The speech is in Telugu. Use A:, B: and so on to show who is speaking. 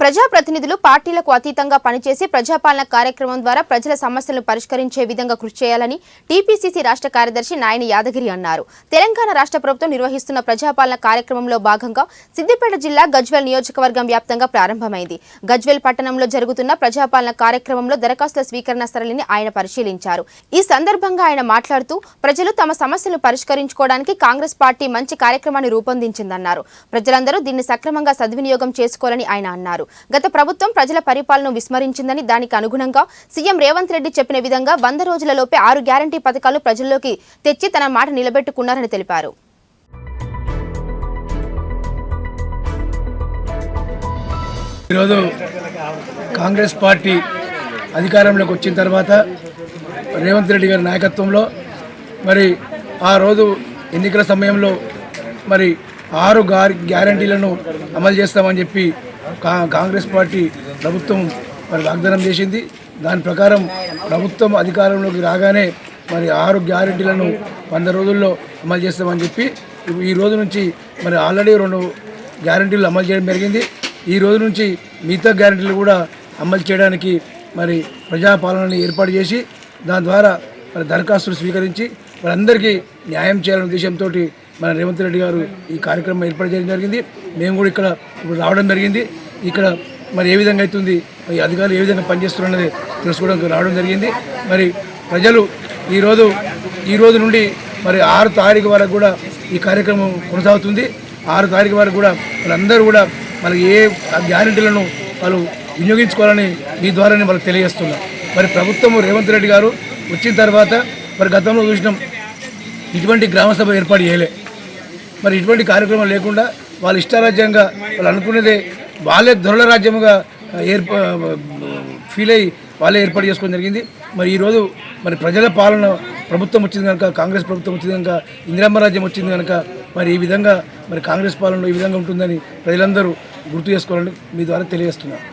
A: ప్రజాప్రతినిధులు పార్టీలకు అతీతంగా పనిచేసి ప్రజాపాలన కార్యక్రమం ద్వారా ప్రజల సమస్యలను పరిష్కరించే విధంగా కృషి చేయాలని టీపీసీసీ రాష్ట్ర కార్యదర్శి నాయని యాదగిరి అన్నారు. తెలంగాణ రాష్ట్ర ప్రభుత్వం నిర్వహిస్తున్న ప్రజాపాలన కార్యక్రమంలో భాగంగా సిద్దిపేట జిల్లా గజ్వెల్ నియోజకవర్గం వ్యాప్తంగా ప్రారంభమైంది. గజ్వెల్ పట్టణంలో జరుగుతున్న ప్రజాపాలన కార్యక్రమంలో దరఖాస్తుల స్వీకరణ సరళిని ఆయన పరిశీలించారు. ఈ సందర్భంగా ఆయన మాట్లాడుతూ ప్రజలు తమ సమస్యలను పరిష్కరించుకోవడానికి కాంగ్రెస్ పార్టీ మంచి కార్యక్రమాన్ని రూపొందించిందన్నారు. ప్రజలందరూ దీన్ని సక్రమంగా సద్వినియోగం చేసుకోవాలని ఆయన అన్నారు. గత ప్రభుత్వం ప్రజల పరిపాలన విస్మరించిందని దానికి అనుగుణంగా సీఎం రేవంత్ రెడ్డి చెప్పిన విధంగా వంద రోజులలోపే ఆరు గ్యారంటీ పథకాలు ప్రజల్లోకి తెచ్చి తన మాట నిలబెట్టుకున్నారని తెలిపారు.
B: ఈరోజు కాంగ్రెస్ పార్టీ అధికారంలోకి వచ్చిన తర్వాత రేవంత్ రెడ్డి గారి నాయకత్వంలో మరి ఆ రోజు ఎన్నికల సమయంలో మరి ఆరు గారి గ్యారంటీలను అమలు చేస్తామని చెప్పి కాంగ్రెస్ పార్టీ ప్రభుత్వం మరి వాగ్దానం చేసింది. దాని ప్రకారం ప్రభుత్వం అధికారంలోకి రాగానే మరి ఆరు గ్యారెంటీలను వంద రోజుల్లో అమలు చేస్తామని చెప్పి ఈ రోజు నుంచి మరి ఆల్రెడీ రెండు గ్యారంటీలు అమలు చేయడం జరిగింది. ఈ రోజు నుంచి మిగతా గ్యారంటీలు కూడా అమలు చేయడానికి మరి ప్రజాపాలనని ఏర్పాటు చేసి దాని ద్వారా మరి దరఖాస్తులు స్వీకరించి వారందరికీ న్యాయం చేయాలనే ఉద్దేశంతో మన రేవంత్ రెడ్డి గారు ఈ కార్యక్రమం ఏర్పాటు చేయడం జరిగింది. మేము కూడా ఇక్కడ ఇప్పుడు రావడం జరిగింది. ఇక్కడ మరి ఏ విధంగా అవుతుంది? మరి అధికారులు ఏ విధంగా పనిచేస్తున్నది తెలుసుకోవడానికి రావడం జరిగింది. మరి ప్రజలు ఈరోజు ఈ రోజు నుండి మరి ఆరు తారీఖు వరకు కూడా ఈ కార్యక్రమం కొనసాగుతుంది. ఆరు తారీఖు వరకు కూడా వాళ్ళందరూ కూడా మనకి ఏ గ్యారెంటీలను వాళ్ళు వినియోగించుకోవాలని మీ ద్వారానే వాళ్ళకి తెలియజేస్తున్నారు. మరి ప్రభుత్వం రేవంత్ రెడ్డి గారు వచ్చిన తర్వాత మరి గతంలో చూసినాం ఇటువంటి గ్రామ సభ ఏర్పాటు చేయలే. మరి ఇటువంటి కార్యక్రమం లేకుండా వాళ్ళ ఇష్టారాజ్యంగా వాళ్ళు అనుకునేదే వాళ్ళే దొరల రాజ్యముగా ఏర్ప ఫీల్ అయ్యి వాళ్ళే ఏర్పాటు చేసుకోవడం జరిగింది. మరి ఈరోజు మరి ప్రజల పాలన ప్రభుత్వం వచ్చింది కనుక కాంగ్రెస్ ప్రభుత్వం వచ్చింది కనుక ఇందిరమ్మ రాజ్యం వచ్చింది కనుక మరి ఈ విధంగా మరి కాంగ్రెస్ పాలనలో ఈ విధంగా ఉంటుందని ప్రజలందరూ గుర్తు చేసుకోవాలని మీ ద్వారా తెలియజేస్తున్నారు